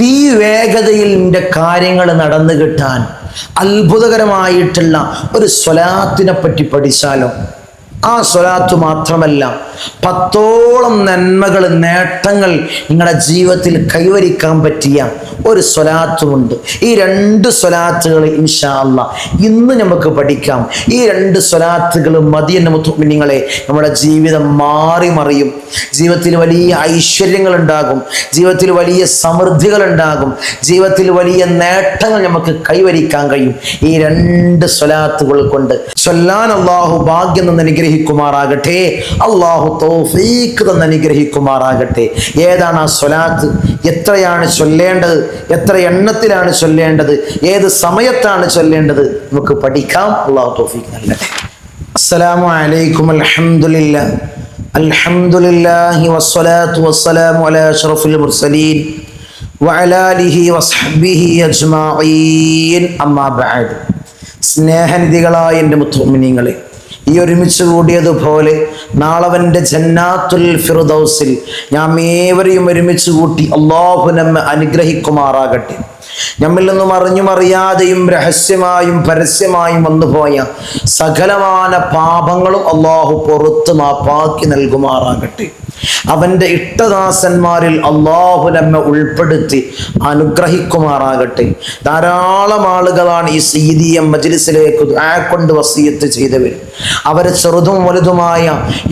തീ വേഗതയിൽ നിന്റെ കാര്യങ്ങൾ നടന്നു കിട്ടാൻ അത്ഭുതകരമായിട്ടുള്ള ഒരു സ്വലാത്തിനെ പറ്റി പഠിച്ചാലോ? ആ സ്വലാത്ത് മാത്രമല്ല പത്തോളം നന്മകൾ നേട്ടങ്ങൾ നിങ്ങളുടെ ജീവിതത്തിൽ കൈവരിക്കാൻ പറ്റിയ ഒരു സ്വലാത്തുമുണ്ട് ഈ രണ്ട് സ്വലാത്തുകൾ ഇൻഷാല്ല ഇന്ന് നമുക്ക് പഠിക്കാം. ഈ രണ്ട് സ്വലാത്തുകൾ എന്ന മുത്തുമിനിങ്ങളെ നമ്മുടെ ജീവിതം മാറി മറിയും. ജീവിതത്തിൽ വലിയ ഐശ്വര്യങ്ങൾ ഉണ്ടാകും. ജീവിതത്തിൽ വലിയ സമൃദ്ധികൾ ഉണ്ടാകും. ജീവിതത്തിൽ വലിയ നേട്ടങ്ങൾ നമുക്ക് കൈവരിക്കാൻ കഴിയും. ഈ രണ്ട് സ്വലാത്തുകൾ കൊണ്ട്. ചൊല്ലാൻ അള്ളാഹു ഭാഗ്യം നിന്ന് അനുഗ്രഹിക്കുമാറാകട്ടെ. അള്ളാഹു തൗഫീഖ് തന്ന് അനുഗ്രഹിക്കുമാറാകട്ടെ. ഏതാണ് ആ സ്വലാത്ത്? എത്രയാണ് ചൊല്ലേണ്ടത്? എത്ര എണ്ണത്തിലാണ് ചൊല്ലേണ്ടത്? ഏത് സമയത്താണ് ചൊല്ലേണ്ടത്? നമുക്ക് പഠിക്കാം. അള്ളാഹു തൗഫീഖ് നൽകട്ടെ. അസ്സലാമു അലൈക്കും അൽഹംദുലില്ലാ. അൽഹംദുലില്ലാഹി വസ്സലാത്തു വസ്സലാമു അലാ അഷ്റഫിൽ മുർസലീൻ വഅലാലിഹി വസ്ഹബിഹി അജ്മഈൻ. അമ്മാ ബഅദ്. സ്നേഹനിധികളായ എന്റെ മുത്തുമിനിങ്ങളെ ഈ ഒരുമിച്ച് കൂടിയതുപോലെ നാളവന്റെ ജന്നാത്തുൽ ഫിറുദൗസിൽ ഞാൻ ഏവരെയും ഒരുമിച്ച് കൂട്ടി അള്ളാഹു നമ്മെ അനുഗ്രഹിക്കുമാറാകട്ടെ. നമ്മിൽ നിന്നും അറിഞ്ഞും അറിയാതെയും രഹസ്യമായും പരസ്യമായും വന്നുപോയ സകലമാന പാപങ്ങളും അള്ളാഹു പുറത്ത് മാപ്പാക്കി നൽകുമാറാകട്ടെ. അവന്റെ ഇട്ടദാസന്മാരിൽ അള്ളാഹു നമ്മെ ഉൾപ്പെടുത്തി അനുഗ്രഹിക്കുമാറാകട്ടെ. ധാരാളം ആളുകളാണ് ഈ സീതീയ മജിലിസിലേക്ക് കൊണ്ട് വസീയത്ത് ചെയ്തവർ. അവരെ ചെറുതും വലുതുമായ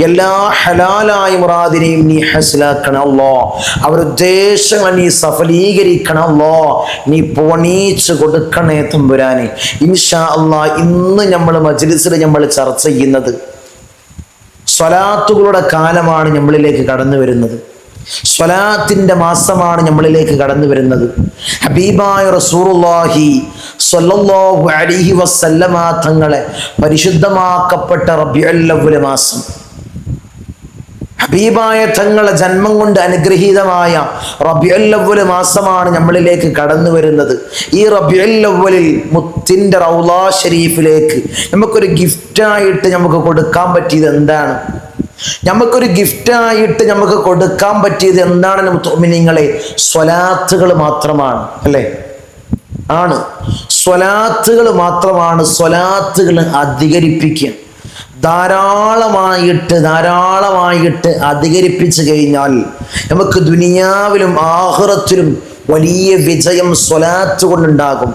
എല്ലാ ഹലാലായ മുറാദിനെയും നീ ഹസിലാക്കണമല്ലോ അവരുദ്ദേശങ്ങൾ നീ സഫലീകരിക്കണമല്ലോ നീ പോണീച്ച് കൊടുക്കണേ തമ്പുരാനെ. ഇൻഷാ അള്ളാ ഇന്ന് നമ്മൾ മജ്ലിസിൽ നമ്മൾ ചർച്ച ചെയ്യുന്നത് സ്വലാത്തുകളുടെ കാലമാണ് നമ്മളിലേക്ക് കടന്നു വരുന്നത്. സ്വലാത്തിന്റെ മാസമാണ് നമ്മളിലേക്ക് കടന്നു വരുന്നത്. ഹബീബായ റസൂറുല്ലാഹി സ്വല്ലല്ലാഹു അലൈഹി വസല്ലമ തങ്ങളെ പരിശുദ്ധമാക്കപ്പെട്ട റബിയുൽ മാസം. ഹബീബായ തങ്ങളെ ജന്മം കൊണ്ട് അനുഗ്രഹീതമായ റബിയുൽ മാസമാണ് നമ്മളിലേക്ക് കടന്നു വരുന്നത്. ഈ റബിയുൽ മുത്തിന്റെ റൗലാ ഷരീഫിലേക്ക് നമുക്കൊരു ഗിഫ്റ്റായിട്ട് നമുക്ക് കൊടുക്കാൻ പറ്റിയത് എന്താണ്? നമുക്കൊരു ഗിഫ്റ്റായിട്ട് നമുക്ക് കൊടുക്കാൻ പറ്റിയത് എന്താണ് നിങ്ങളെ സ്വലാത്തുകൾ മാത്രമാണ് അല്ലേ? ആണ്. സ്വലാത്തുകൾ മാത്രമാണ് സ്വലാത്തുകൾ അധികരിപ്പിക്കുക. ധാരാളമായിട്ട് ധാരാളമായിട്ട് അധികരിപ്പിച്ചു കഴിഞ്ഞാൽ നമുക്ക് ദുനിയാവിലും ആഹുറത്തിലും വലിയ വിജയം സ്വലാത്ത് കൊണ്ടുണ്ടാകും.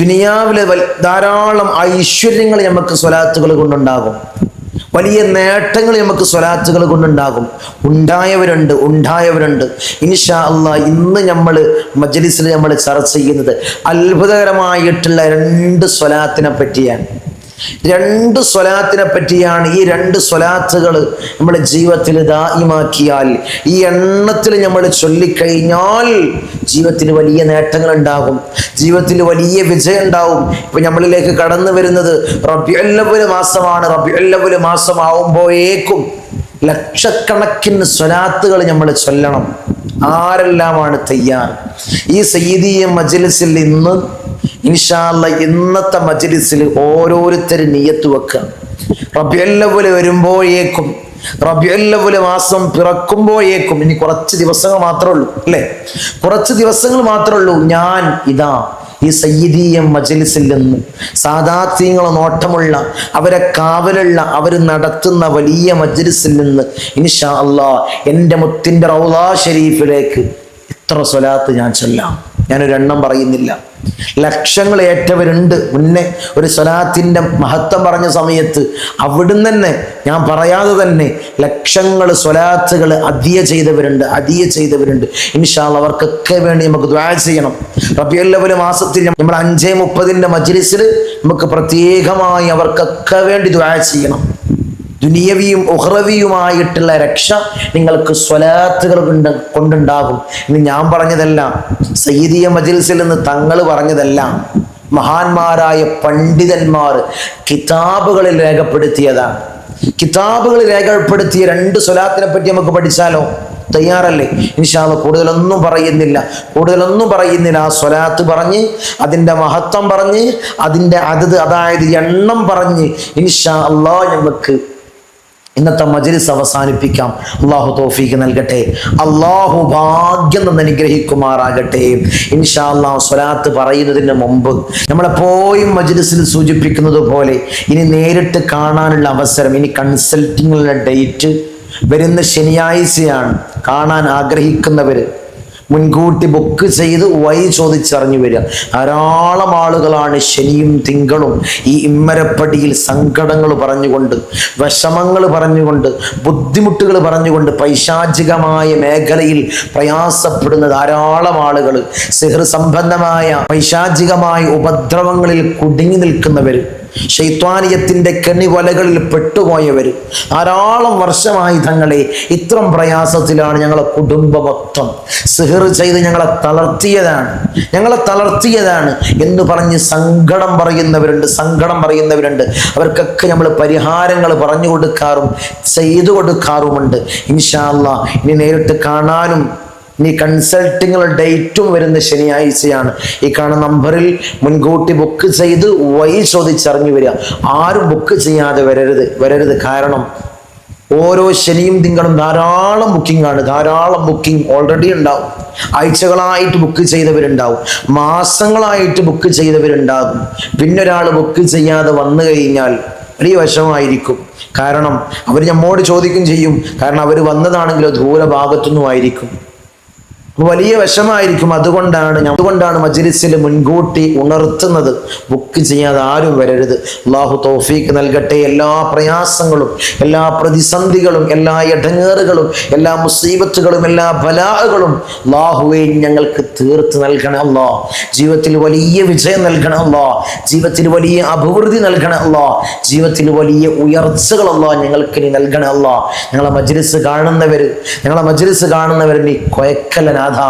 ദുനിയാവിലെ ധാരാളം ഐശ്വര്യങ്ങൾ നമുക്ക് സ്വലാത്തുകൾ കൊണ്ടുണ്ടാകും. വലിയ നേട്ടങ്ങൾ നമുക്ക് സ്വലാത്തുകൾ കൊണ്ടുണ്ടാകും. ഉണ്ടായവരുണ്ട് ഉണ്ടായവരുണ്ട്. ഇൻഷാ അള്ളാ ഇന്ന് നമ്മൾ മജ്ലിസിൽ നമ്മൾ ചർച്ച ചെയ്യുന്നത് അത്ഭുതകരമായിട്ടുള്ള രണ്ട് സ്വലാത്തിനെ പറ്റിയാണ്. രണ്ട് സ്വലാത്തിനെ പറ്റിയാണ് ഈ രണ്ട് സ്വലാത്തുകൾ നമ്മുടെ ജീവിതത്തിൽ ദായിമാക്കിയാൽ ഈ എണ്ണത്തിൽ നമ്മൾ ചൊല്ലിക്കഴിഞ്ഞാൽ ജീവിതത്തിൽ വലിയ നേട്ടങ്ങൾ ഉണ്ടാകും ജീവിതത്തിൽ വലിയ വിജയം ഉണ്ടാവും ഇപ്പൊ നമ്മളിലേക്ക് കടന്നു വരുന്നത് റബിയല്ലവൽ മാസമാണ്. റബിയല്ലവൽ മാസമാവുമ്പോഴേക്കും ലക്ഷക്കണക്കിന് സ്വലാത്തുകൾ നമ്മൾ ചൊല്ലണം. ആരെല്ലാമാണ് തയ്യാർ? ഈ സയ്യിദീയ മജ്ലിസിൽ ഇന്ന് ഇൻഷാല്ല ഇന്നത്തെ മജ്ലിസിൽ ഓരോരുത്തരും നീയത്ത് വെക്കുക. റബ്യല്ലവൽ വരുമ്പോഴേക്കും റബ്യല്ലവൽ മാസം പിറക്കുമ്പോഴേക്കും ഇനി കുറച്ച് ദിവസങ്ങൾ മാത്രമേ ഉള്ളൂ അല്ലേ? കുറച്ച് ദിവസങ്ങൾ മാത്രമേ ഉള്ളൂ. ഞാൻ ഇതാ ഈ സയ്യിദീയ മജലിസിൽ നിന്ന് സാദാത്യങ്ങൾ നോട്ടമുള്ള അവരെ കാവലുള്ള അവർ നടത്തുന്ന വലിയ മജലിസിൽ നിന്ന് ഇൻഷാ അള്ളാ എന്റെ മുത്തിന്റെ റൗദാ ഷെരീഫിലേക്ക് ഇത്ര സ്വലാത്ത് ഞാൻ ചൊല്ലാം. ഞാനൊരെണ്ണം പറയുന്നില്ല. ലക്ഷങ്ങൾ ഏറ്റവരുണ്ട്. മുന്നേ ഒരു സ്വലാത്തിന്റെ മഹത്വം പറഞ്ഞ സമയത്ത് അവിടുന്ന് തന്നെ ഞാൻ പറയാതെ തന്നെ ലക്ഷങ്ങൾ സ്വലാത്തുകൾ അധിയ ചെയ്തവരുണ്ട് അധിയ ചെയ്തവരുണ്ട്. ഇൻഷാൽ അവർക്കൊക്കെ വേണ്ടി നമുക്ക് ദ്വാ ചെയ്യണം. റബിയല്ലവൽ മാസത്തിൽ നമ്മൾ അഞ്ചേ മുപ്പതിന്റെ മജ്ലിസിൽ നമുക്ക് പ്രത്യേകമായി അവർക്കൊക്കെ വേണ്ടി ദ്വാ ചെയ്യണം. ദുനിയവിയും ഉഹ്റവിയുമായിട്ടുള്ള രക്ഷ നിങ്ങൾക്ക് സ്വലാത്തുകൾ കൊണ്ട് കൊണ്ടുണ്ടാകും. ഇന്ന് ഞാൻ പറഞ്ഞതെല്ലാം സയ്യിദിയ മജിൽസിൽ നിന്ന് തങ്ങൾ പറഞ്ഞതല്ല. മഹാന്മാരായ പണ്ഡിതന്മാർ കിതാബുകളിൽ രേഖപ്പെടുത്തിയതാണ്. കിതാബുകളിൽ രേഖപ്പെടുത്തിയ രണ്ട് സ്വലാത്തിനെ പറ്റി നമുക്ക് പഠിച്ചാലോ? തയ്യാറല്ലേ? ഇൻഷാൽ കൂടുതലൊന്നും പറയുന്നില്ല. കൂടുതലൊന്നും പറയുന്നില്ല. ആ സ്വലാത്ത് പറഞ്ഞ് അതിന്റെ മഹത്വം പറഞ്ഞ് അതിന്റെ അതത് അതായത് എണ്ണം പറഞ്ഞ് ഇൻഷാ അള്ളാഹ് നമുക്ക് ഇന്നത്തെ മജ്ലിസ് അവസാനിപ്പിക്കാം. അള്ളാഹു തോഫീക്ക് നൽകട്ടെ. അള്ളാഹു ഭാഗ്യം നിന്ന് അനുഗ്രഹിക്കുമാറാകട്ടെ. ഇൻഷാ സ്വലാത്ത് പറയുന്നതിന് മുമ്പ് നമ്മളെപ്പോഴും മജ്ലിസിൽ സൂചിപ്പിക്കുന്നത് പോലെ ഇനി നേരിട്ട് കാണാനുള്ള അവസരം ഇനി കൺസൾട്ടിങ്ങിലുള്ള ഡേറ്റ് വരുന്ന ശനിയാഴ്ചയാണ്. കാണാൻ ആഗ്രഹിക്കുന്നവര് മുൻകൂട്ടി ബുക്ക് ചെയ്ത് വഴി ചോദിച്ചറിഞ്ഞു വരിക. ധാരാളം ആളുകളാണ് ശനിയും തിങ്കളും ഈ ഇമ്മരപ്പടിയിൽ സങ്കടങ്ങൾ പറഞ്ഞുകൊണ്ട് വിഷമങ്ങൾ പറഞ്ഞുകൊണ്ട് ബുദ്ധിമുട്ടുകൾ പറഞ്ഞുകൊണ്ട് പൈശാചികമായ മേഖലയിൽ പ്രയാസപ്പെടുന്ന ധാരാളം ആളുകൾ സിഹർ സംബന്ധമായ പൈശാചികമായ ഉപദ്രവങ്ങളിൽ കുടുങ്ങി നിൽക്കുന്നവർ ശൈത്വാനിയത്തിന്റെ കെണിവലകളിൽ പെട്ടുപോയവർ ധാരാളം വർഷമായി തങ്ങളെ ഇത്രം പ്രയാസത്തിലാണ് ഞങ്ങളെ കുടുംബമൊത്തം. സിഹർ ചെയ്ത് ഞങ്ങളെ തളർത്തിയതാണ്. ഞങ്ങളെ തളർത്തിയതാണ് എന്ന് പറഞ്ഞ് സങ്കടം പറയുന്നവരുണ്ട് സങ്കടം പറയുന്നവരുണ്ട്. അവർക്കൊക്കെ നമ്മൾ പരിഹാരങ്ങൾ പറഞ്ഞു കൊടുക്കാറും ചെയ്തു കൊടുക്കാറുമുണ്ട്. ഇൻഷാല്ല ഇനി നേരിട്ട് കാണാനും ഇനി കൺസൾട്ടിങ്ങുള്ള ഡേറ്റും വരുന്ന ശനിയാഴ്ചയാണ്. ഈ കാണുന്ന നമ്പറിൽ മുൻകൂട്ടി ബുക്ക് ചെയ്ത് വഴി ചോദിച്ചറിഞ്ഞു വരിക. ആരും ബുക്ക് ചെയ്യാതെ വരരുത് വരരുത്. കാരണം ഓരോ ശനിയും തിങ്കളും ധാരാളം ബുക്കിംഗ് ആണ്. ധാരാളം ബുക്കിംഗ് ഓൾറെഡി ഉണ്ടാവും. ആഴ്ചകളായിട്ട് ബുക്ക് ചെയ്തവരുണ്ടാവും. മാസങ്ങളായിട്ട് ബുക്ക് ചെയ്തവരുണ്ടാകും. പിന്നെ ഒരാൾ ബുക്ക് ചെയ്യാതെ വന്നു കഴിഞ്ഞാൽ വലിയ വശമായിരിക്കും കാരണം അവർ നമ്മോട് ചോദിക്കും ചെയ്യും. കാരണം അവർ വന്നതാണെങ്കിലോ ദൂരഭാഗത്തുനിന്നും ആയിരിക്കും. വലിയ വിഷമായിരിക്കും. അതുകൊണ്ടാണ് അതുകൊണ്ടാണ് മജ്ലിസിൽ മുൻകൂട്ടി ഉണർത്തുന്നത്. ബുക്ക് ചെയ്യാതെ ആരും വരരുത്. അള്ളാഹു തോഫീക്ക് നൽകട്ടെ. എല്ലാ പ്രയാസങ്ങളും എല്ലാ പ്രതിസന്ധികളും എല്ലാ ഇടങ്ങേറുകളും എല്ലാ മുസീബത്തുകളും എല്ലാ ബലാഹുകളും അള്ളാഹുവെ ഞങ്ങൾക്ക് തീർത്ത് നൽകണം അല്ലാ. ജീവിതത്തിൽ വലിയ വിജയം നൽകണം അല്ലാ. ജീവിതത്തിൽ വലിയ അഭിവൃദ്ധി നൽകണം അല്ലാ. ജീവിതത്തിൽ വലിയ ഉയർച്ചകൾ അല്ലാ ഞങ്ങൾക്ക് ഇനി നൽകണം അല്ലാ. ഞങ്ങളെ മജ്ലിസ് കാണുന്നവർ ഞങ്ങളെ മജ്ലിസ് കാണുന്നവർ നീ കൊയക്കല്ല നാഥ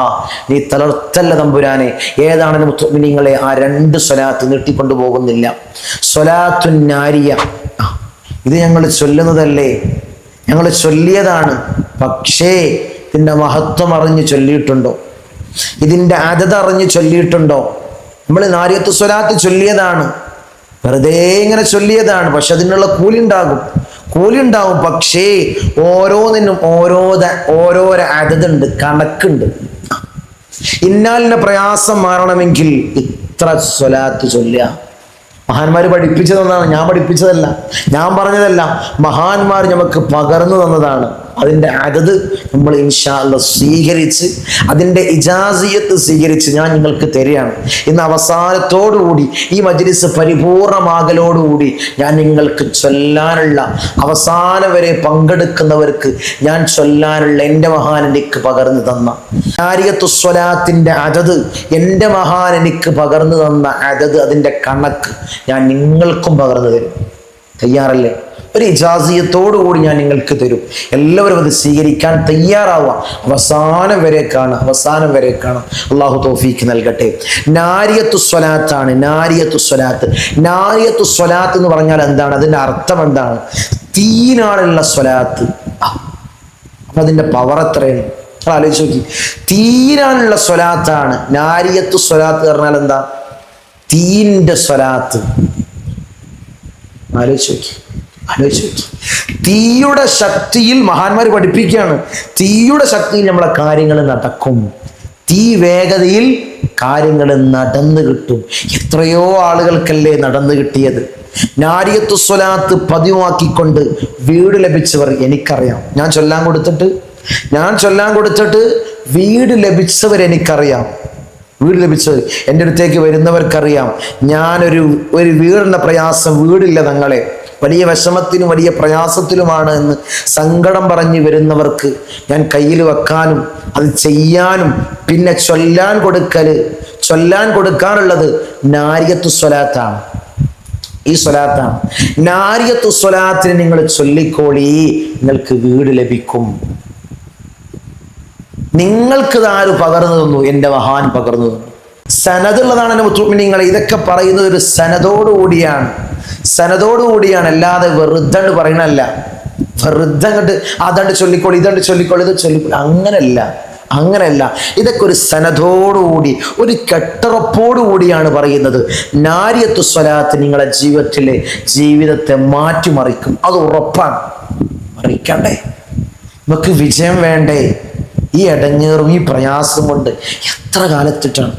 നീ തളർത്തല്ല തമ്പുരാനെ. ഏതാണെന്ന് മുത്തുമിനിങ്ങളെ ആ രണ്ട് സ്വലാത്ത് നീട്ടിക്കൊണ്ടു പോകുന്നില്ല സ്വലാത്തുന്നാരിയ നാരിയ ഇത് ഞങ്ങൾ ചൊല്ലുന്നതല്ലേ? ഞങ്ങൾ ചൊല്ലിയതാണ്. പക്ഷേ ഇതിന്റെ മഹത്വം അറിഞ്ഞ് ചൊല്ലിയിട്ടുണ്ടോ? ഇതിന്റെ അതത് അറിഞ്ഞ് ചൊല്ലിയിട്ടുണ്ടോ? നമ്മൾ നാരിയത്ത് സ്വലാത്ത് ചൊല്ലിയതാണ്. വെറുതെ ഇങ്ങനെ ചൊല്ലിയതാണ് പക്ഷെ അതിനുള്ള കൂലി ഉണ്ടാകും. കൂലി ഉണ്ടാവും പക്ഷേ ഓരോന്നിനും ഓരോ ഓരോരോ അതതുണ്ട് കണക്കുണ്ട്. ഇന്നാലിന്റെ പ്രയാസം മാറണമെങ്കിൽ ഇത്ര സ്വലാത്ത് ചൊല്ലുക. മഹാന്മാർ പഠിപ്പിച്ചതൊന്നാണ് ഞാൻ പഠിപ്പിച്ചതല്ല ഞാൻ പറഞ്ഞതല്ല. മഹാന്മാർ നമുക്ക് പകർന്നു തന്നതാണ്. അതിന്റെ അകത് നമ്മൾ ഇൻഷാല്ല സ്വീകരിച്ച് അതിന്റെ ഇജാസിയത്ത് സ്വീകരിച്ച് ഞാൻ നിങ്ങൾക്ക് തരികയാണ്. ഇന്ന് അവസാനത്തോടുകൂടി ഈ മജ്ലിസ് പരിപൂർണമാകലോടുകൂടി ഞാൻ നിങ്ങൾക്ക് ചൊല്ലാനുള്ള അവസാനം വരെ പങ്കെടുക്കുന്നവർക്ക് ഞാൻ ചൊല്ലാനുള്ള എന്റെ മഹാൻ എനിക്ക് പകർന്നു തന്ന ആര്യത്തു സ്വലാത്തിന്റെ അതത് എന്റെ മഹാൻ എനിക്ക് പകർന്നു തന്ന അതത് അതിന്റെ കണക്ക് ഞാൻ നിങ്ങൾക്കും പകർന്നു തരും. തയ്യാറല്ലേ? ഒരു ഇജാസിയത്തോടു കൂടി ഞാൻ നിങ്ങൾക്ക് തരും. എല്ലാവരും അത് സ്വീകരിക്കാൻ തയ്യാറാവാം അവസാനം വരെ കാണാം അവസാനം വരെ കാണാം അള്ളാഹു തോഫീക്ക് നൽകട്ടെ. നാരിയത്തു സ്വലാത്താണ് നാരിയത്തു സ്വലാത്ത്. നാരിയത്തു സ്വലാത്ത് എന്ന് പറഞ്ഞാൽ എന്താണ്? അതിന്റെ അർത്ഥം എന്താണ്? തീനാണുള്ള സ്വലാത്ത്. അപ്പം അതിന്റെ പവർ എത്രയാണ്? ആലോചിച്ച് നോക്കി. തീരാനുള്ള സ്വലാത്താണ്. നാരിയത്തു സ്വലാത്ത് പറഞ്ഞാൽ എന്താ? തീന്റെ സ്വലാത്ത്. ആലോചിച്ച് നോക്കി. ആലോചിച്ച്. തീയുടെ ശക്തിയിൽ മഹാന്മാർ പഠിപ്പിക്കുകയാണ്. തീയുടെ ശക്തിയിൽ നമ്മളെ കാര്യങ്ങൾ നടക്കും. തീ വേഗതയിൽ കാര്യങ്ങൾ നടന്നു കിട്ടും. എത്രയോ ആളുകൾക്കല്ലേ നടന്നു കിട്ടിയത്. നാരിയത്തു സ്വലാത്ത് പതിവാക്കിക്കൊണ്ട് വീട് ലഭിച്ചവർ എനിക്കറിയാം. ഞാൻ ചൊല്ലാൻ കൊടുത്തിട്ട് ഞാൻ ചൊല്ലാൻ കൊടുത്തിട്ട് വീട് ലഭിച്ചവർ എനിക്കറിയാം. വീട് ലഭിച്ചത് എന്റെ അടുത്തേക്ക് വരുന്നവർക്കറിയാം. ഞാനൊരു ഒരു വീടിന്റെ പ്രയാസം വീടില്ല തങ്ങളെ. വലിയ വിഷമത്തിനും വലിയ പ്രയാസത്തിലുമാണ് എന്ന് സങ്കടം പറഞ്ഞു വരുന്നവർക്ക് ഞാൻ കയ്യിൽ വെക്കാനും അത് ചെയ്യാനും പിന്നെ ചൊല്ലാൻ കൊടുക്കൽ ചൊല്ലാൻ കൊടുക്കാറുള്ളത് നാരിയത്തു സ്വലാത്താണ്. ഈ സ്വലാത്താണ്. നാരിയത്തു സ്വലാത്തിന് നിങ്ങൾ ചൊല്ലിക്കോളി നിങ്ങൾക്ക് വീട് ലഭിക്കും. നിങ്ങൾക്ക് ആര് പകർന്നു തന്നു? എന്റെ മഹാൻ പകർന്നു തന്നു. സനതുള്ളതാണ് എന്റെ മുത്തുമിനിങ്ങൾ ഇതൊക്കെ പറയുന്നത് ഒരു സനതോടുകൂടിയാണ്. സനതോടുകൂടിയാണ് അല്ലാതെ വെറുതെ പറയണല്ല വെറുതെ അങ്ങോട്ട് അതണ്ട് ചൊല്ലിക്കോളി ഇതണ്ട് ചൊല്ലിക്കോളി ഇത് ചൊല്ലിക്കോളി. അങ്ങനല്ല അങ്ങനെയല്ല ഇതൊക്കെ ഒരു സനതോടുകൂടി ഒരു കെട്ടുറപ്പോടുകൂടിയാണ് പറയുന്നത്. നാരിയത്തു സ്വലാത്ത് നിങ്ങളെ ജീവിതത്തിലെ ജീവിതത്തെ മാറ്റിമറിക്കും. അത് ഉറപ്പാണ്. മറിക്കണ്ടേ? നമുക്ക് വിജയം വേണ്ടേ? ഈ ഇടങ്ങേറും ഈ പ്രയാസം കൊണ്ട് എത്ര കാലത്തിട്ടാണ്?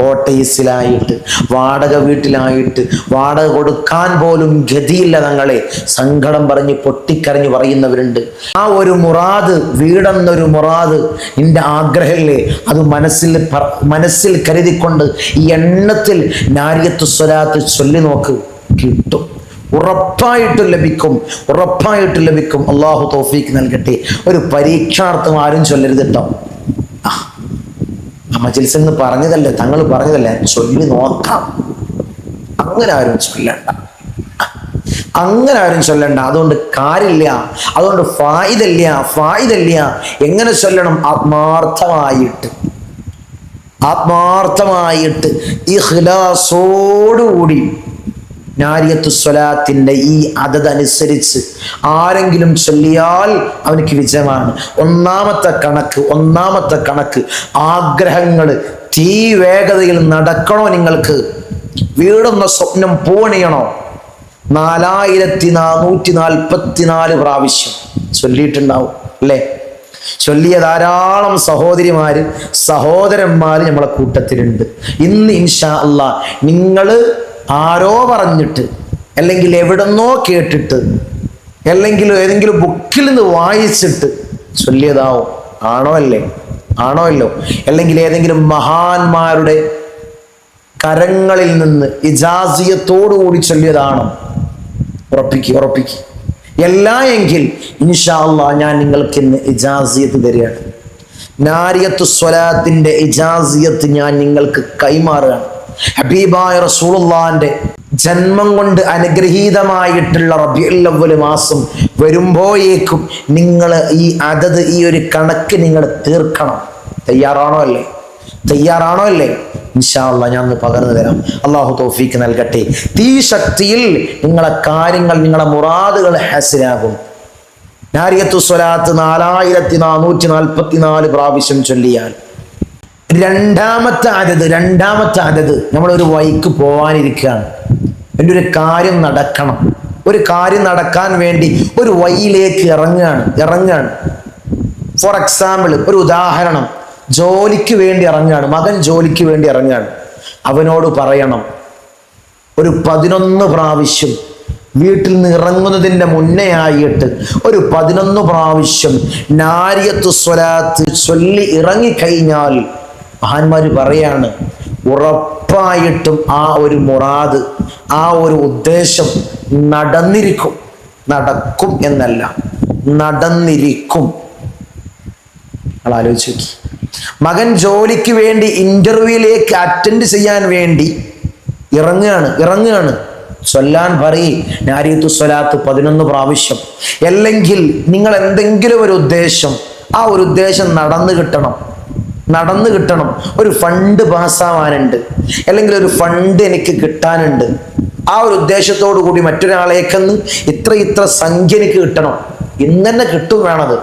കോട്ടേസിലായിട്ട് വാടക വീട്ടിലായിട്ട് വാടക കൊടുക്കാൻ പോലും ഗതിയില്ല തങ്ങളെ. സങ്കടം പറഞ്ഞ് പൊട്ടിക്കരഞ്ഞു പറയുന്നവരുണ്ട്. ആ ഒരു മുറാദ് വീടെന്നൊരു മുറാദ് നിന്റെ ആഗ്രഹമല്ലേ അത് മനസ്സിൽ മനസ്സിൽ കരുതിക്കൊണ്ട് ഈ എണ്ണത്തിൽ നാരിയത്ത് സ്വരാത്ത് ചൊല്ലി നോക്ക്. കിട്ടും. ഉറപ്പായിട്ട് ലഭിക്കും. ഉറപ്പായിട്ട് ലഭിക്കും. അള്ളാഹു തോഫീക്ക് നൽകട്ടെ. ഒരു പരീക്ഷാർത്ഥം ആരും ചൊല്ലരുത് കേട്ടോ. മജിൽസ് എന്ന് പറഞ്ഞതല്ലേ തങ്ങൾ പറഞ്ഞതല്ലേ? ചൊല്ലി നോക്കാം. അങ്ങനെ ആരും ചൊല്ലണ്ട. അങ്ങനെ ആരും ചൊല്ലണ്ട. അതുകൊണ്ട് കാര്യമില്ല. അതുകൊണ്ട് ഫായിദല്ല ഫായിദല്ല എങ്ങനെ ചൊല്ലണം? ആത്മാർത്ഥമായിട്ട്. ആത്മാർത്ഥമായിട്ട് ഇഖ്ലാസോടുകൂടി നാരിയത്തു സ്വലാത്തിന്റെ ഈ അനുസരിച്ച് ആരെങ്കിലും ചൊല്ലിയാൽ അവനക്ക് വിജയമാണ്. ഒന്നാമത്തെ കണക്ക് ഒന്നാമത്തെ കണക്ക് ആഗ്രഹങ്ങൾ തീ വേഗതയിൽ നടക്കണോ നിങ്ങൾക്ക്? വീടുന്ന സ്വപ്നം പൂണിയണോ? നാലായിരത്തി നാനൂറ്റി നാൽപ്പത്തി നാല് പ്രാവശ്യം ചൊല്ലിയിട്ടുണ്ടാവും അല്ലേ? ചൊല്ലിയ ധാരാളം സഹോദരിമാര് സഹോദരന്മാര് നമ്മളെ കൂട്ടത്തിലുണ്ട്. ഇന്ന് ഇൻഷാ അല്ല നിങ്ങൾ ആരോ പറഞ്ഞിട്ട് അല്ലെങ്കിൽ എവിടെന്നോ കേട്ടിട്ട് അല്ലെങ്കിൽ ഏതെങ്കിലും ബുക്കിൽ നിന്ന് വായിച്ചിട്ട് ചൊല്ലിയതാവും. ആണോ അല്ലേ? ആണോ അല്ലോ അല്ലെങ്കിൽ ഏതെങ്കിലും മഹാന്മാരുടെ കരങ്ങളിൽ നിന്ന് ഇജാസിയത്തോടുകൂടി ചൊല്ലിയതാണോ? ഉറപ്പിക്കുക ഉറപ്പിക്കുക എല്ലാ എങ്കിൽ ഇൻഷാല്ല ഞാൻ നിങ്ങൾക്ക് ഇന്ന് ഇജാസിയത്ത് തരികയാണ്. നാരിയത്ത് സ്വലാത്തിന്റെ ഇജാസിയത്ത് ഞാൻ നിങ്ങൾക്ക് കൈമാറുകയാണ്. ഹബീബായ റസൂലുള്ളാന്റെ ജന്മം കൊണ്ട് അനുഗ്രഹീതമായിട്ടുള്ള റബിയുൽ അവ്വൽ മാസം വരുമ്പോഴേക്കും നിങ്ങൾ ഈ അതത് ഈ ഒരു കണക്ക് നിങ്ങൾ തീർക്കണം. തയ്യാറാണോ അല്ലേ? തയ്യാറാണോ അല്ലേ? ഇൻഷാല്ല ഞാൻ ഒന്ന് പകർന്നു തരാം. അള്ളാഹു തോഫീക്ക് നൽകട്ടെ. തീ ശക്തിയിൽ നിങ്ങളെ കാര്യങ്ങൾ നിങ്ങളെ മുറാദുകൾ ഹാസിലാകും. നാരിയത്തു സ്വലാത്ത് നാലായിരത്തി നാനൂറ്റി നാൽപ്പത്തി നാല് പ്രാവശ്യം ചൊല്ലിയാൽ രണ്ടാമത്തെ അതത് രണ്ടാമത്തെ അതത് നമ്മളൊരു വഴിക്ക് പോവാനിരിക്കുകയാണ്. എന്റെ ഒരു കാര്യം നടക്കണം. ഒരു കാര്യം നടക്കാൻ വേണ്ടി ഒരു വഴിയിലേക്ക് ഇറങ്ങുകയാണ് ഇറങ്ങുകയാണ്. ഫോർ എക്സാമ്പിൾ ഒരു ഉദാഹരണം. ജോലിക്ക് വേണ്ടി ഇറങ്ങുകയാണ്. മകൻ ജോലിക്ക് വേണ്ടി ഇറങ്ങുകയാണ്. അവനോട് പറയണം ഒരു പതിനൊന്ന് പ്രാവശ്യം വീട്ടിൽ നിന്ന് ഇറങ്ങുന്നതിന്റെ മുന്നേ ആയിട്ട് ഒരു പതിനൊന്ന് പ്രാവശ്യം നാരിയത്ത് സ്വലാത്ത് ചൊല്ലി ഇറങ്ങിക്കഴിഞ്ഞാൽ മഹാന്മാര് പറയാണ് ഉറപ്പായിട്ടും ആ ഒരു മുറാദ് ആ ഒരു ഉദ്ദേശം നടന്നിരിക്കും. നടക്കും എന്നല്ല നടന്നിരിക്കും. നിങ്ങൾ മകൻ ജോലിക്ക് വേണ്ടി ഇന്റർവ്യൂയിലേക്ക് അറ്റൻഡ് ചെയ്യാൻ വേണ്ടി ഇറങ്ങുകയാണ് ഇറങ്ങുകയാണ്. ചൊല്ലാൻ പറയി സ്വലാത്ത് പതിനൊന്ന് പ്രാവശ്യം. അല്ലെങ്കിൽ നിങ്ങൾ എന്തെങ്കിലും ഒരു ഉദ്ദേശം ആ ഒരു ഉദ്ദേശം നടന്നു കിട്ടണം. നടന്നു കിട്ടണം. ഒരു ഫണ്ട് പാസ്സാവാനുണ്ട് അല്ലെങ്കിൽ ഒരു ഫണ്ട് എനിക്ക് കിട്ടാനുണ്ട്. ആ ഒരു ഉദ്ദേശത്തോടു കൂടി മറ്റൊരാളേക്കെന്ന് ഇത്ര ഇത്ര സംഖ്യ എനിക്ക് കിട്ടണം. ഇന്ന് തന്നെ കിട്ടും വേണത്.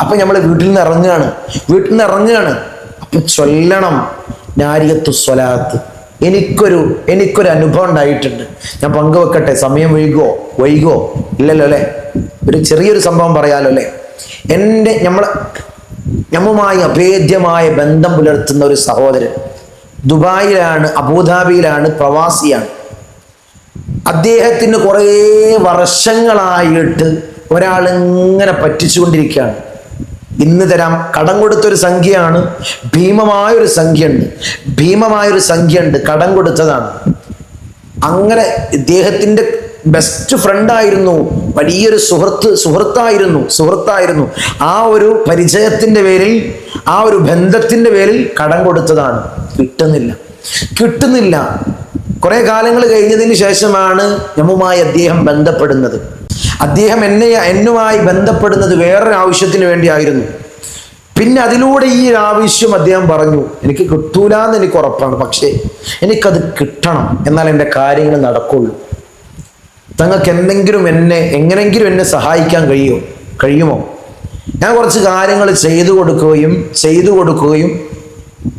അപ്പൊ നമ്മൾ വീട്ടിൽ നിന്ന് ഇറങ്ങുകയാണ്. വീട്ടിൽ നിന്ന് ഇറങ്ങുകയാണ്. അപ്പൊ ചൊല്ലണം. നാരികത്തു സ്വലാത്ത്. എനിക്കൊരു എനിക്കൊരു അനുഭവം ഉണ്ടായിട്ടുണ്ട്. ഞാൻ പങ്കുവെക്കട്ടെ? സമയം വൈകുമോ വൈകുമോ ഇല്ലല്ലോ അല്ലേ? ഒരു ചെറിയൊരു സംഭവം പറയാലോ അല്ലേ? എന്റെ നമ്മളെ നമ്മുമായി അഭേദ്യമായ ബന്ധം പുലർത്തുന്ന ഒരു സഹോദരൻ. ദുബായിലാണ് അബുദാബിയിലാണ് പ്രവാസിയാണ്. അദ്ദേഹത്തിന് കുറേ വർഷങ്ങളായിട്ട് ഒരാൾ ഇങ്ങനെ പറ്റിച്ചുകൊണ്ടിരിക്കുകയാണ്. ഇന്ന് തരാം. കടം കൊടുത്തൊരു സംഖ്യയാണ്. ഭീമമായൊരു സംഖ്യയുണ്ട്. ഭീമമായൊരു സംഖ്യയുണ്ട്. കടം കൊടുത്തതാണ്. അങ്ങനെ ഇദ്ദേഹത്തിന്റെ ബെസ്റ്റ് ഫ്രണ്ട് ആയിരുന്നു വലിയൊരു സുഹൃത്ത് സുഹൃത്തായിരുന്നു സുഹൃത്തായിരുന്നു. ആ ഒരു പരിചയത്തിന്റെ പേരിൽ ആ ഒരു ബന്ധത്തിന്റെ പേരിൽ കടം കൊടുത്തതാണ്. കിട്ടുന്നില്ല. കിട്ടുന്നില്ല. കുറേ കാലങ്ങൾ കഴിഞ്ഞതിന് ശേഷമാണ് നമ്മുമായി അദ്ദേഹം ബന്ധപ്പെടുന്നത്. അദ്ദേഹം എന്നെ എന്നുമായി ബന്ധപ്പെടുന്നത് വേറൊരു ആവശ്യത്തിന് വേണ്ടിയായിരുന്നു. പിന്നെ അതിലൂടെ ഈ ആവശ്യം അദ്ദേഹം പറഞ്ഞു എനിക്ക് കിട്ടൂലെന്ന് എനിക്ക് ഉറപ്പാണ് പക്ഷേ എനിക്കത് കിട്ടണം എന്നാൽ എന്റെ കാര്യങ്ങൾ നടക്കുള്ളൂ. തങ്ങൾക്ക് എന്തെങ്കിലും എന്നെ എങ്ങനെങ്കിലും എന്നെ സഹായിക്കാൻ കഴിയുമോ കഴിയുമോ? ഞാൻ കുറച്ച് കാര്യങ്ങൾ ചെയ്തു കൊടുക്കുകയും ചെയ്തു കൊടുക്കുകയും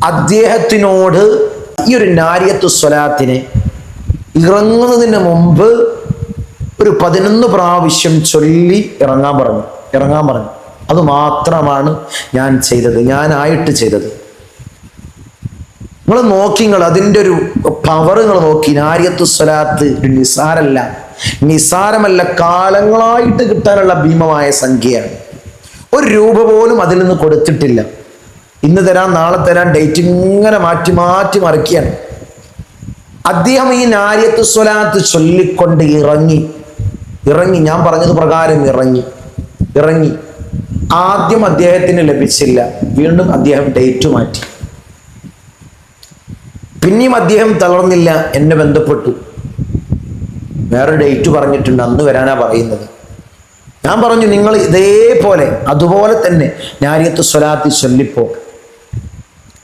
അദ്ദേഹത്തിനോട് ഈ ഒരു നാരിയത്ത് സ്വലാത്തിനെ ഇറങ്ങുന്നതിന് മുമ്പ് ഒരു പതിനൊന്ന് പ്രാവശ്യം ചൊല്ലി ഇറങ്ങാൻ പറഞ്ഞു ഇറങ്ങാൻ പറഞ്ഞു. അത് മാത്രമാണ് ഞാൻ ചെയ്തത് ഞാനായിട്ട് ചെയ്തത്. നിങ്ങൾ നോക്കി നിങ്ങൾ അതിന്റെ ഒരു പവർ നിങ്ങൾ നോക്കി. നാരിയത്ത് സ്വലാത്ത് ഒരു നിസാരല്ല. നിസാരമല്ല കാലങ്ങളായിട്ട് കിട്ടാനുള്ള ഭീമമായ സംഖ്യയാണ്. ഒരു രൂപ പോലും അതിൽ നിന്ന് കൊടുത്തിട്ടില്ല. ഇന്ന് തരാം നാളെ തരാൻ ഡേറ്റ് ഇങ്ങനെ മാറ്റി മാറ്റി മറിക്കുകയാണ്. അദ്ദേഹം ഈ നാര്യത്ത് സ്വലാത്ത് ചൊല്ലിക്കൊണ്ട് ഇറങ്ങി. ഇറങ്ങി ഞാൻ പറഞ്ഞത് പ്രകാരം ഇറങ്ങി. ഇറങ്ങി. ആദ്യം അദ്ദേഹത്തിന് ലഭിച്ചില്ല. വീണ്ടും അദ്ദേഹം ഡേറ്റ് മാറ്റി. പിന്നെയും അദ്ദേഹം തളർന്നില്ല. എന്നെ ബന്ധപ്പെട്ടു. വേറെ ഡേറ്റ് പറഞ്ഞിട്ടുണ്ട് അന്ന് വരാനാ പറയുന്നത്. ഞാൻ പറഞ്ഞു നിങ്ങൾ ഇതേപോലെ അതുപോലെ തന്നെ ഞാനിയത്ത് സ്വലാത്തി ചൊല്ലിപ്പോ.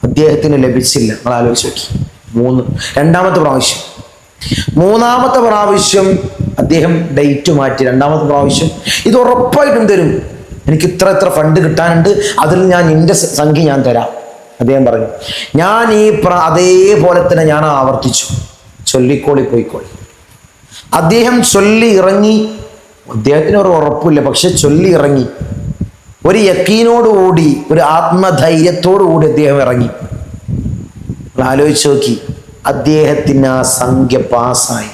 അദ്ദേഹത്തിന് ലഭിച്ചില്ല നിങ്ങൾ ആലോചിച്ച് നോക്കി. മൂന്ന് രണ്ടാമത്തെ പ്രാവശ്യം. മൂന്നാമത്തെ പ്രാവശ്യം അദ്ദേഹം ഡേറ്റ് മാറ്റി. രണ്ടാമത്തെ പ്രാവശ്യം ഇത് ഉറപ്പായിട്ടും തരും. എനിക്ക് ഇത്ര ഇത്ര ഫണ്ട് കിട്ടാനുണ്ട്. അതിൽ ഞാൻ നിന്റെ സംഖ്യ ഞാൻ തരാം. അദ്ദേഹം പറഞ്ഞു ഞാൻ ഈ പ്ര അതേപോലെ തന്നെ ഞാൻ ആവർത്തിച്ചു. ചൊല്ലിക്കോളി പോയിക്കോളി. അദ്ദേഹം ചൊല്ലി ഇറങ്ങി. അദ്ദേഹത്തിന് ഒരു ഉറപ്പില്ല പക്ഷെ ചൊല്ലി ഇറങ്ങി. ഒരു യക്കീനോടുകൂടി ഒരു ആത്മധൈര്യത്തോടു കൂടി അദ്ദേഹം ഇറങ്ങി. ആലോചിച്ച് നോക്കി അദ്ദേഹത്തിന് ആ സംഖ്യ പാസ്സായി.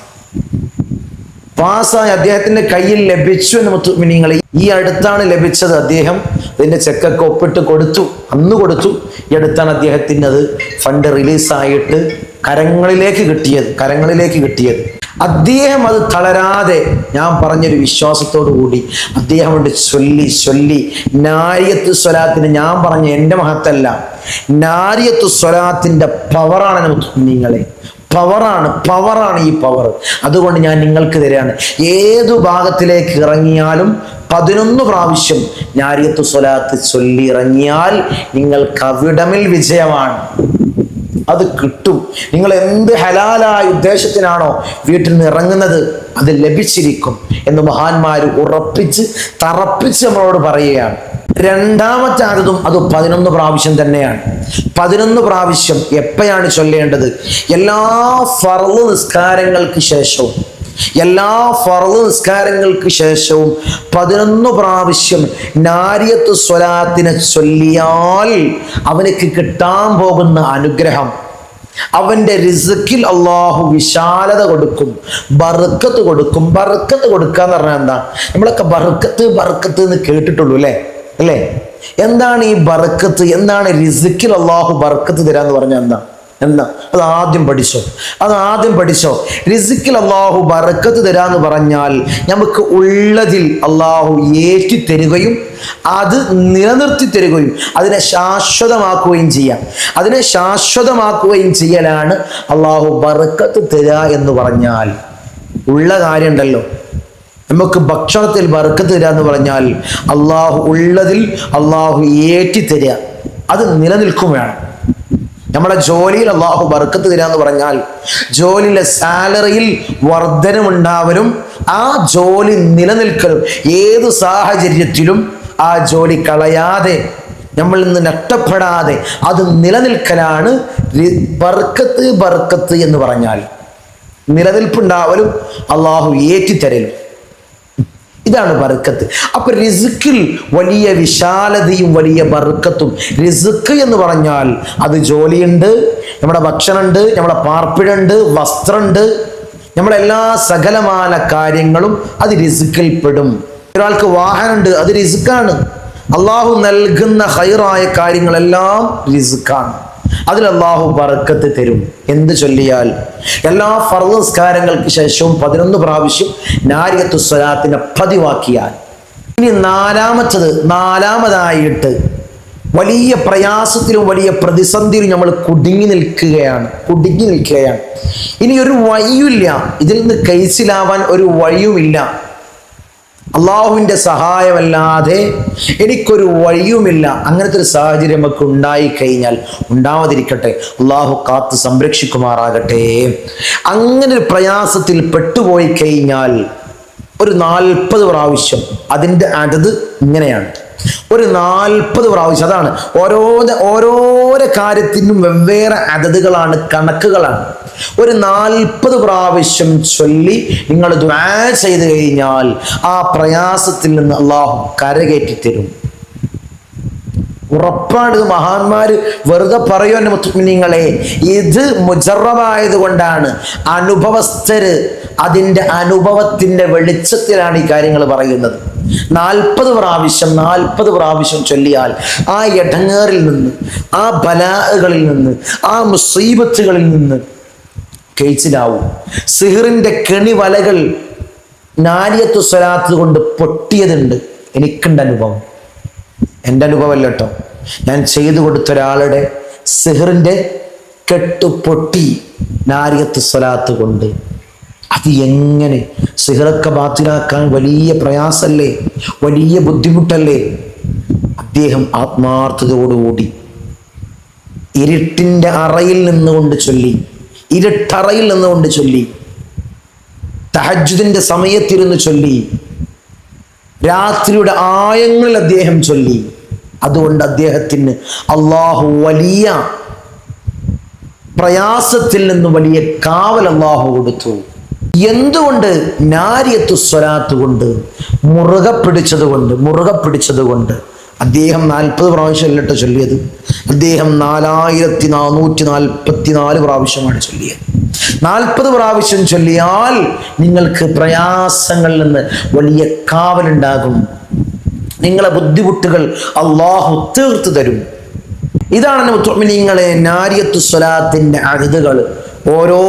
പാസ്സായി അദ്ദേഹത്തിന്റെ കയ്യിൽ ലഭിച്ചു എന്ന് നിങ്ങൾ ഈ അടുത്താണ് ലഭിച്ചത് അദ്ദേഹം. അതിന്റെ ചെക്കൊക്കെ ഒപ്പിട്ട് കൊടുത്തു അന്ന് കൊടുത്തു. ഈ അടുത്താണ് അദ്ദേഹത്തിന് അത് ഫണ്ട് റിലീസായിട്ട് കരങ്ങളിലേക്ക് കിട്ടിയത് കരങ്ങളിലേക്ക് കിട്ടിയത്. അദ്ദേഹം അത് തളരാതെ ഞാൻ പറഞ്ഞൊരു വിശ്വാസത്തോടു കൂടി അദ്ദേഹം കൊണ്ട് ചൊല്ലി ചൊല്ലി നാരിയത്ത് സ്വലാത്തിന് ഞാൻ പറഞ്ഞ എന്റെ മഹത്തല്ല. നാരിയത്ത് സ്വലാത്തിന്റെ പവറാണ് നിങ്ങളെ പവറാണ് പവറാണ് ഈ പവർ അതുകൊണ്ട് ഞാൻ നിങ്ങൾക്ക് തരാണ്. ഏതു ഭാഗത്തിലേക്ക് ഇറങ്ങിയാലും പതിനൊന്ന് പ്രാവശ്യം നാരിയത്ത് സ്വലാത്ത് ചൊല്ലി ഇറങ്ങിയാൽ നിങ്ങൾക്ക് അവിടമിൽ വിജയമാണ്. അത് കിട്ടും. നിങ്ങൾ എന്ത് ഹലാലായ ഉദ്ദേശത്തിനാണോ വീട്ടിൽ നിന്ന് ഇറങ്ങുന്നത് അത് ലഭിച്ചിരിക്കും എന്ന് മഹാന്മാർ ഉറപ്പിച്ച് തറപ്പിച്ച് നമ്മളോട് പറയുകയാണ്. രണ്ടാമത്തെ ആദതും അത് പതിനൊന്ന് പ്രാവശ്യം തന്നെയാണ്. പതിനൊന്ന് പ്രാവശ്യം എപ്പോഴാണ് ചൊല്ലേണ്ടത്? എല്ലാ ഫർൾ നിസ്കാരങ്ങൾക്ക് ശേഷവും. എല്ലാ ഫറവ് നിസ്കാരങ്ങൾക്ക് ശേഷവും പതിനൊന്ന് പ്രാവശ്യം നാരിയത്ത് സ്വലാത്തിനെ ചൊല്ലിയാൽ അവനക്ക് കിട്ടാൻ പോകുന്ന അനുഗ്രഹം. അവന്റെ റിസക്കിൽ അള്ളാഹു വിശാലത കൊടുക്കും ബർക്കത്ത് കൊടുക്കും. ബർക്കത്ത് കൊടുക്കുക എന്ന് പറഞ്ഞാൽ എന്താ? നമ്മളൊക്കെ ബർക്കത്ത് ബറുക്കത്ത് എന്ന് കേട്ടിട്ടുള്ളൂ അല്ലേ? അല്ലേ? എന്താണ് ഈ ബർക്കത്ത്? എന്താണ് റിസക്കിൽ അള്ളാഹു ബറുക്കത്ത് തരാന്ന് പറഞ്ഞാൽ എന്താ? എന്താ? അത് ആദ്യം പഠിച്ചോ. അത് ആദ്യം പഠിച്ചോ. റിസിക്കിൽ അള്ളാഹു ബറക്കത്ത് തരാന്ന് പറഞ്ഞാൽ നമുക്ക് ഉള്ളതിൽ അള്ളാഹു ഏറ്റി തരികയും അത് നിലനിർത്തി തരികയും അതിനെ ശാശ്വതമാക്കുകയും ചെയ്യാം. അതിനെ ശാശ്വതമാക്കുകയും ചെയ്യലാണ് അള്ളാഹു ബറക്കത്ത് തരാ എന്ന് പറഞ്ഞാൽ. ഉള്ള കാര്യമുണ്ടല്ലോ. നമുക്ക് ഭക്ഷണത്തിൽ ബറക്കത്ത് തരാ എന്ന് പറഞ്ഞാൽ അള്ളാഹു ഉള്ളതിൽ അള്ളാഹു ഏറ്റി തരിക അത് നിലനിൽക്കും വേണം. നമ്മുടെ ജോലിയിൽ അള്ളാഹു ബർക്കത്ത് തരിക എന്ന് പറഞ്ഞാൽ ജോലിയിലെ സാലറിയിൽ വർധനമുണ്ടാവലും ആ ജോലി നിലനിൽക്കലും ഏത് സാഹചര്യത്തിലും ആ ജോലി കളയാതെ നമ്മൾ നിന്ന് നഷ്ടപ്പെടാതെ അത് നിലനിൽക്കലാണ് ബർക്കത്ത് ബർക്കത്ത് എന്ന് പറഞ്ഞാൽ. നിലനിൽപ്പുണ്ടാവലും അള്ളാഹു ഏറ്റിത്തരലും. ഇതാണ് ബർക്കത്ത്. അപ്പൊ റിസുക്കിൽ വലിയ വിശാലതയും വലിയ ബർക്കത്തും. റിസുക്ക് എന്ന് പറഞ്ഞാൽ അത് ജോലിയുണ്ട് നമ്മുടെ ഭക്ഷണമുണ്ട് നമ്മുടെ പാർപ്പിടുണ്ട് വസ്ത്രമുണ്ട് നമ്മുടെ എല്ലാ സകലമാന കാര്യങ്ങളും അത് റിസുക്കിൽ പെടും ഒരാൾക്ക് വാഹനമുണ്ട് അത് റിസുക്കാണ്. അള്ളാഹു നൽകുന്ന ഹൈറായ കാര്യങ്ങളെല്ലാം റിസുക്കാണ്. അതിൽ അള്ളാഹു പറക്കത്ത് തരും. എന്ത് ചൊല്ലിയാൽ? എല്ലാ ഫർദ് ശേഷവും പതിനൊന്ന് പ്രാവശ്യം നാരിയത്തു സ്വലാത്തിനെ പതിവാക്കിയാൽ. ഇനി നാലാമത്തത് നാലാമതായിട്ട് വലിയ പ്രയാസത്തിലും വലിയ പ്രതിസന്ധിയിലും നമ്മൾ കുടുങ്ങി നിൽക്കുകയാണ്. കുടുങ്ങി നിൽക്കുകയാണ്. ഇനി ഒരു വഴിയുമില്ല. ഇതിൽ നിന്ന് കൈസിലാവാൻ ഒരു വഴിയുമില്ല. അള്ളാഹുവിന്റെ സഹായമല്ലാതെ എനിക്കൊരു വഴിയുമില്ല. അങ്ങനത്തെ ഒരു സാഹചര്യം നമുക്ക് ഉണ്ടായിക്കഴിഞ്ഞാൽ ഉണ്ടാവാതിരിക്കട്ടെ. അള്ളാഹു കാത്ത് സംരക്ഷിക്കുമാറാകട്ടെ. അങ്ങനെ ഒരു പ്രയാസത്തിൽ പെട്ടുപോയി കഴിഞ്ഞാൽ ഒരു നാൽപ്പത് പ്രാവശ്യം അതിന്റെ അതത് ഇങ്ങനെയാണ്. ഒരു നാൽപ്പത് പ്രാവശ്യം. അതാണ് ഓരോ ഓരോരോ കാര്യത്തിനും വെവ്വേറെ അതതുകളാണ് കണക്കുകളാണ്. ഒരു നാൽപ്പത് പ്രാവശ്യം ചൊല്ലി നിങ്ങൾ ദ്വാ ചെയ്ത് കഴിഞ്ഞാൽ ആ പ്രയാസത്തിൽ നിന്ന് അള്ളാഹു കരകയറ്റി തരും. ഉറപ്പാണ് ഇത് മഹാന്മാര് വെറുതെ പറയുവാൻ മുത്തുമിനിങ്ങളെ ഇത് മുജറമായത് കൊണ്ടാണ് അനുഭവസ്ഥര് അതിന്റെ അനുഭവത്തിന്റെ വെളിച്ചത്തിലാണ് ഈ കാര്യങ്ങൾ പറയുന്നത്. നാൽപ്പത് പ്രാവശ്യം നാൽപ്പത് പ്രാവശ്യം ചൊല്ലിയാൽ ആ എടങ്ങേറിൽ നിന്ന് ആ ബലാകളിൽ നിന്ന് ആ മുസീബത്തുകളിൽ നിന്ന് കേച്ചിലാവും സിഹിറിന്റെ കെണിവലകൾ നാരിയത്തു സ്വലാത്ത് കൊണ്ട് പൊട്ടിയതുണ്ട്. എനിക്കുണ്ട് അനുഭവം. എന്റെ അനുഭവമല്ല കേട്ടോ. ഞാൻ ചെയ്തു കൊടുത്ത ഒരാളുടെ സിഹറിന്റെ കെട്ടുപൊട്ടി നാരിയത്ത് സ്വലാത്ത് കൊണ്ട് അത് എങ്ങനെ? സിഹറൊക്കെ ബാത്തിലാക്കാൻ വലിയ പ്രയാസല്ലേ? വലിയ ബുദ്ധിമുട്ടല്ലേ? അദ്ദേഹം ആത്മാർത്ഥതയോടുകൂടി ഇരുട്ടിന്റെ അറയിൽ നിന്നുകൊണ്ട് ചൊല്ലി ഇരുട്ടറയിൽ നിന്നുകൊണ്ട് ചൊല്ലി തഹജുദിന്റെ സമയത്തിരുന്ന് ചൊല്ലി രാത്രിയുടെ ആയങ്ങളിൽ അദ്ദേഹം ചൊല്ലി. അതുകൊണ്ട് അദ്ദേഹത്തിന് അള്ളാഹു വലിയ പ്രയാസത്തിൽ നിന്ന് വലിയ കാവൽ അള്ളാഹു കൊടുത്തു. എന്തുകൊണ്ട് നാരിയത്തു സ്വലാത്ത് കൊണ്ട് മുറുകെ പിടിച്ചത് കൊണ്ട് മുറുകെ പിടിച്ചത് കൊണ്ട്? അദ്ദേഹം നാൽപ്പത് പ്രാവശ്യം അല്ലട്ട് ചൊല്ലിയത്. അദ്ദേഹം നാലായിരത്തി നാനൂറ്റി നാൽപ്പത്തി നാല് പ്രാവശ്യമാണ് ചൊല്ലിയത്. നാൽപ്പത് പ്രാവശ്യം ചൊല്ലിയാൽ നിങ്ങൾക്ക് പ്രയാസങ്ങളിൽ നിന്ന് വലിയ കാവലുണ്ടാകും. നിങ്ങളെ ബുദ്ധിമുട്ടുകൾ അള്ളാഹു തീർത്തു തരും. ഇതാണ് നിങ്ങളെ നാരിയത്തു സ്വലാത്തിന്റെ അഴുതുകൾ ഓരോ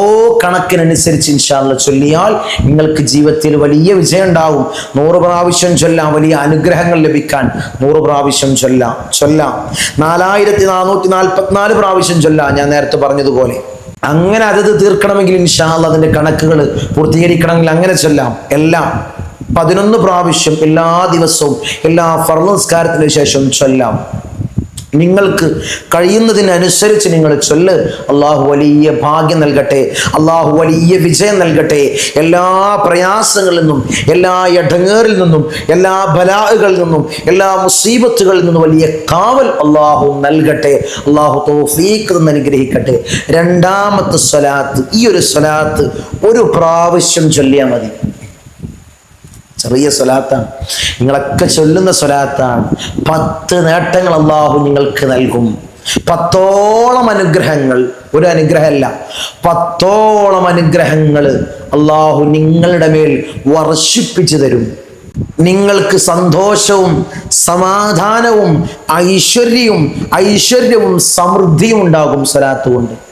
കണക്കിനനുസരിച്ച് ഇൻഷാല്ല ചൊല്ലിയാൽ നിങ്ങൾക്ക് ജീവിതത്തിൽ വലിയ വിജയം ഉണ്ടാവും നൂറ് പ്രാവശ്യം ചൊല്ലാം വലിയ അനുഗ്രഹങ്ങൾ ലഭിക്കാൻ. നൂറ് പ്രാവശ്യം ചൊല്ലാം ചൊല്ലാം. നാലായിരത്തി നാനൂറ്റി നാൽപ്പത്തിനാല് പ്രാവശ്യം ചൊല്ലാം ഞാൻ നേരത്തെ പറഞ്ഞതുപോലെ. അങ്ങനെ അതത് തീർക്കണമെങ്കിൽ ഇൻഷാല്ല അതിന്റെ കണക്കുകൾ പൂർത്തീകരിക്കണമെങ്കിൽ അങ്ങനെ ചൊല്ലാം. എല്ലാം. പതിനൊന്ന് പ്രാവശ്യം എല്ലാ ദിവസവും എല്ലാ ഫർണസ്കാരത്തിന് ശേഷം ചൊല്ലാം. നിങ്ങൾക്ക് കഴിയുന്നതിനനുസരിച്ച് നിങ്ങൾ ചൊല്ല്. അള്ളാഹു വലിയ ഭാഗ്യം നൽകട്ടെ. അള്ളാഹു വലിയ വിജയം നൽകട്ടെ. എല്ലാ പ്രയാസങ്ങളിൽ നിന്നും എല്ലാ ഇടങ്ങേറിൽ നിന്നും എല്ലാ ബലാഹുകളിൽ നിന്നും എല്ലാ മുസീബത്തുകളിൽ നിന്നും വലിയ കാവൽ അള്ളാഹു നൽകട്ടെ. അള്ളാഹു തോഫീക്ക് നിന്ന് അനുഗ്രഹിക്കട്ടെ. രണ്ടാമത്തെ സ്വലാത്ത് ഈ ഒരു സ്വലാത്ത് ഒരു പ്രാവശ്യം ചൊല്ലിയാൽ മതി. ചെറിയ സ്വലാത്താണ്. നിങ്ങളൊക്കെ ചൊല്ലുന്ന സ്വലാത്താണ്. പത്ത് നേട്ടങ്ങൾ അള്ളാഹു നിങ്ങൾക്ക് നൽകും. പത്തോളം അനുഗ്രഹങ്ങൾ. ഒരു അനുഗ്രഹമല്ല. പത്തോളം അനുഗ്രഹങ്ങൾ അള്ളാഹു നിങ്ങളുടെ മേൽ വർഷിപ്പിച്ചു തരും. നിങ്ങൾക്ക് സന്തോഷവും സമാധാനവും ഐശ്വര്യവും ഐശ്വര്യവും സമൃദ്ധിയും ഉണ്ടാകും സ്വലാത്ത് കൊണ്ട്.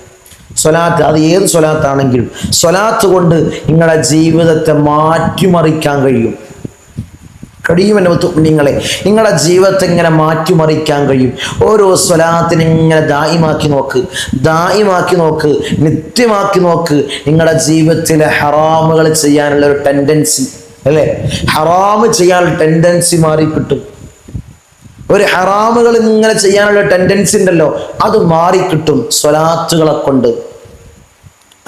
സ്വലാത്ത് അത് ഏത് സ്വലാത്താണെങ്കിലും സ്വലാത്ത് കൊണ്ട് നിങ്ങളുടെ ജീവിതത്തെ മാറ്റിമറിക്കാൻ കഴിയും. കഴിയുമെന്നെ നിങ്ങളെ നിങ്ങളുടെ ജീവിതത്തെ ഇങ്ങനെ മാറ്റിമറിക്കാൻ കഴിയും. ഓരോ സ്വലാത്തിനെ ഇങ്ങനെ ദായിമാക്കി നോക്ക് ദായിമാക്കി നോക്ക് നിത്യമാക്കി നോക്ക്. നിങ്ങളുടെ ജീവിതത്തിലെ ഹറാമുകൾ ചെയ്യാനുള്ള ഒരു ടെൻഡൻസി അല്ലേ? ഹറാമ് ചെയ്യാനുള്ള ടെൻഡൻസി മാറി കിട്ടും ഒരു ഹറാമുകൾ ഇങ്ങനെ ചെയ്യാനുള്ള ടെൻഡൻസി ഉണ്ടല്ലോ അത് മാറിക്കിട്ടും സ്വലാത്തുകളെ കൊണ്ട്.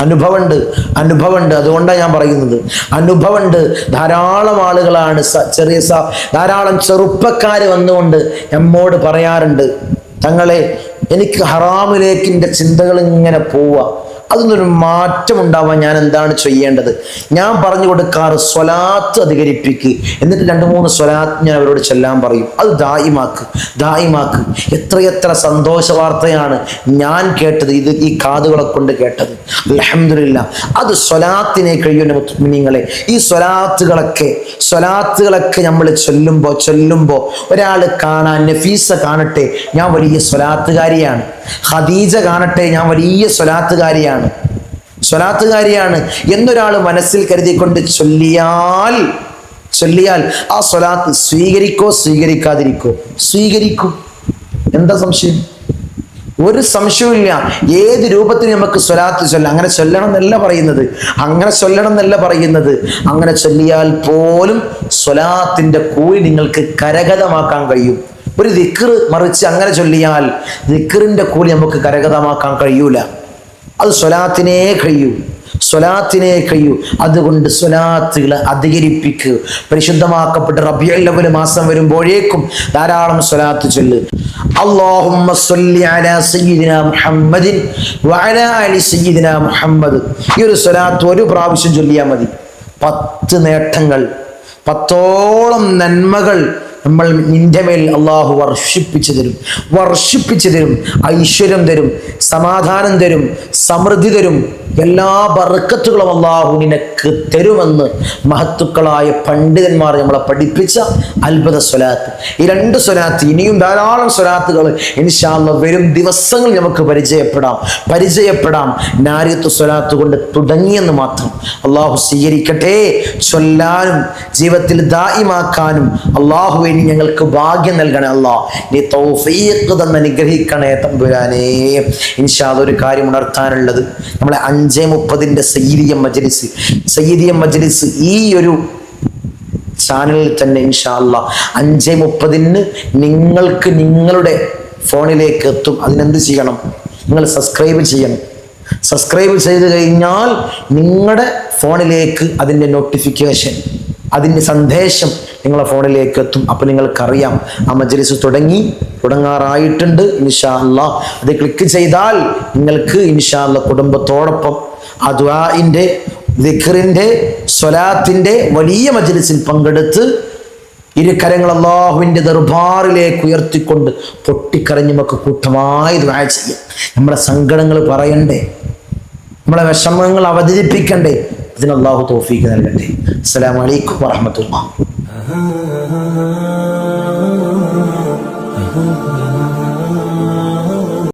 അനുഭവമുണ്ട് അനുഭവമുണ്ട്. അതുകൊണ്ടാണ് ഞാൻ പറയുന്നത്. അനുഭവമുണ്ട്. ധാരാളം ആളുകളാണ് ചെറിയ സ ധാരാളം ചെറുപ്പക്കാർ വന്നുകൊണ്ട് നമ്മോട് പറയാറുണ്ട് തങ്ങളെ എനിക്ക് ഹറാമിലേക്ക് എന്റെ ചിന്തകൾ ഇങ്ങനെ പോവുക അതിനൊരു മാറ്റം ഉണ്ടാവാൻ ഞാൻ എന്താണ് ചെയ്യേണ്ടത്? ഞാൻ പറഞ്ഞു കൊടുക്കാറ് സ്വലാത്ത് അധികരിപ്പിക്ക്. എന്നിട്ട് രണ്ട് മൂന്ന് സ്വലാത്ത് ഞാൻ അവരോട് ചെല്ലാൻ പറയും. അത് ദായിമാക്ക്. ദായിമാക്ക്. എത്രയെത്ര സന്തോഷ വാർത്തയാണ് ഞാൻ കേട്ടത്. ഇത് ഈ കാതുകളെ കൊണ്ട് കേട്ടത്. അലഹമില്ല അത് സ്വലാത്തിനെ കഴിയുന്ന നിങ്ങളെ ഈ സ്വലാത്തുകളൊക്കെ സ്വലാത്തുകളൊക്കെ നമ്മൾ ചൊല്ലുമ്പോൾ ചൊല്ലുമ്പോൾ ഒരാൾ കാണാൻ നഫീസ കാണട്ടെ ഞാൻ വലിയ സ്വലാത്തുകാരിയാണ്. ഖദീജ കാണട്ടെ ഞാൻ വലിയ സ്വലാത്തുകാരിയാണ്. സ്വലാത്തുകാരിയാണ് എന്നൊരാൾ മനസ്സിൽ കരുതിക്കൊണ്ട് ചൊല്ലിയാൽ ചൊല്ലിയാൽ ആ സ്വലാത്ത് സ്വീകരിക്കോ സ്വീകരിക്കാതിരിക്കോ? സ്വീകരിക്കും. എന്താ സംശയം? ഒരു സംശയവുമില്ല. ഏത് രൂപത്തിൽ നമുക്ക് സ്വലാത്ത് ചൊല്ലാം അങ്ങനെ ചൊല്ലണം എന്നല്ല പറയുന്നത്. അങ്ങനെ ചൊല്ലണം എന്നല്ല പറയുന്നത്. അങ്ങനെ ചൊല്ലിയാൽ പോലും സ്വലാത്തിന്റെ കൂലി നിങ്ങൾക്ക് കരഗതമാക്കാൻ കഴിയും. ഒരു ദിക്കർ മറിച്ച് അങ്ങനെ ചൊല്ലിയാൽ ദിക്റിന്റെ കൂലി നമുക്ക് കരഗതമാക്കാൻ കഴിയൂല. അത് സ്വലാത്തിനെ കഴിയൂ. സ്വലാത്തിനെ കഴിയൂ. അതുകൊണ്ട് സ്വലാത്തുകളെ അധികരിപ്പിക്കുക പരിശുദ്ധമാക്കപ്പെട്ട റബിയുൽ അവൽ മാസം വരുമ്പോഴേക്കും ധാരാളം സ്വലാത്ത് ചൊല്ല്. സ്വല്ലി അലാ മുഹമ്മദിൻ മുഹമ്മദ്. ഈ ഒരു സ്വലാത്ത് ഒരു പ്രാവശ്യം ചൊല്ലിയാൽ മതി. പത്ത് നേട്ടങ്ങൾ പത്തോളം നന്മകൾ നമ്മൾ നിന്റെ മേൽ അള്ളാഹു വർഷിപ്പിച്ചു തരും. വർഷിപ്പിച്ചു തരും ഐശ്വര്യം തരും സമാധാനം തരും സമൃദ്ധി തരും. എല്ലാ ബർക്കത്തുകളും അള്ളാഹു നിനക്ക് തരുമെന്ന് മഹത്തുക്കളായ പണ്ഡിതന്മാർ നമ്മളെ പഠിപ്പിച്ച അത്ഭുത സ്വലാത്ത്. ഈ രണ്ട് സ്വലാത്ത് ഇനിയും ധാരാളം സ്വലാത്തുകൾ ഇൻഷാല്ല വരും ദിവസങ്ങൾ നമുക്ക് പരിചയപ്പെടാം. പരിചയപ്പെടാം. നാരിയത്ത് സ്വലാത്ത് കൊണ്ട് തുടങ്ങിയെന്ന് മാത്രം. അള്ളാഹു സ്വീകരിക്കട്ടെ. ചൊല്ലാനും ജീവിതത്തിൽ ദായിമാക്കാനും ഇനി ഞങ്ങൾക്ക് ഭാഗ്യം നൽകണേ അല്ല. നീ തൗഫീഖ് തന്ന് അനുഗ്രഹിക്കണേ തമ്പുരാനേ. ഇൻഷാ ഒരു കാര്യം ഉണർത്താനുള്ളത്. നമ്മളെ അഞ്ചേ മുപ്പതിന്റെ സയ്യിദിയ മജ്ലിസ്. സയ്യിദിയ മജ്ലിസ് ഈ ഒരു ചാനലിൽ തന്നെ ഇൻഷാ അല്ലാ അഞ്ചേ മുപ്പതിന് നിങ്ങൾക്ക് നിങ്ങളുടെ ഫോണിലേക്ക് എത്തും. അതിനെന്ത് ചെയ്യണം? നിങ്ങൾ സബ്സ്ക്രൈബ് ചെയ്യണം. സബ്സ്ക്രൈബ് ചെയ്ത് കഴിഞ്ഞാൽ നിങ്ങളുടെ ഫോണിലേക്ക് അതിന്റെ നോട്ടിഫിക്കേഷൻ അതിന്റെ സന്ദേശം നിങ്ങളെ ഫോണിലേക്ക് എത്തും അപ്പോൾ നിങ്ങൾക്കറിയാം. ആ മജ്ലിസ് തുടങ്ങി. തുടങ്ങാറായിട്ടുണ്ട്. ഇൻഷാ അല്ലാ അത് ക്ലിക്ക് ചെയ്താൽ നിങ്ങൾക്ക് ഇൻഷാ അല്ല കുടുംബത്തോടൊപ്പം ആ ദുആഇന്റെ ദിഖറിന്റെ സ്വലാത്തിന്റെ വലിയ മജ്ലിസിൽ പങ്കെടുത്ത് ഇരു കരങ്ങൾ അള്ളാഹുവിന്റെ ദർബാറിലേക്ക് ഉയർത്തിക്കൊണ്ട് പൊട്ടിക്കരഞ്ഞ് നമുക്ക് കൂട്ടമായി ദുആ ചെയ്യാം. നമ്മുടെ സങ്കടങ്ങൾ പറയണ്ടേ? നമ്മളെ വിഷമങ്ങൾ അവതരിപ്പിക്കണ്ടേ? അതിന് അള്ളാഹു തോഫീക്ക് നൽകട്ടെ അസ്സലാമു അലൈക്കും വറഹ്മത്തുള്ളാഹി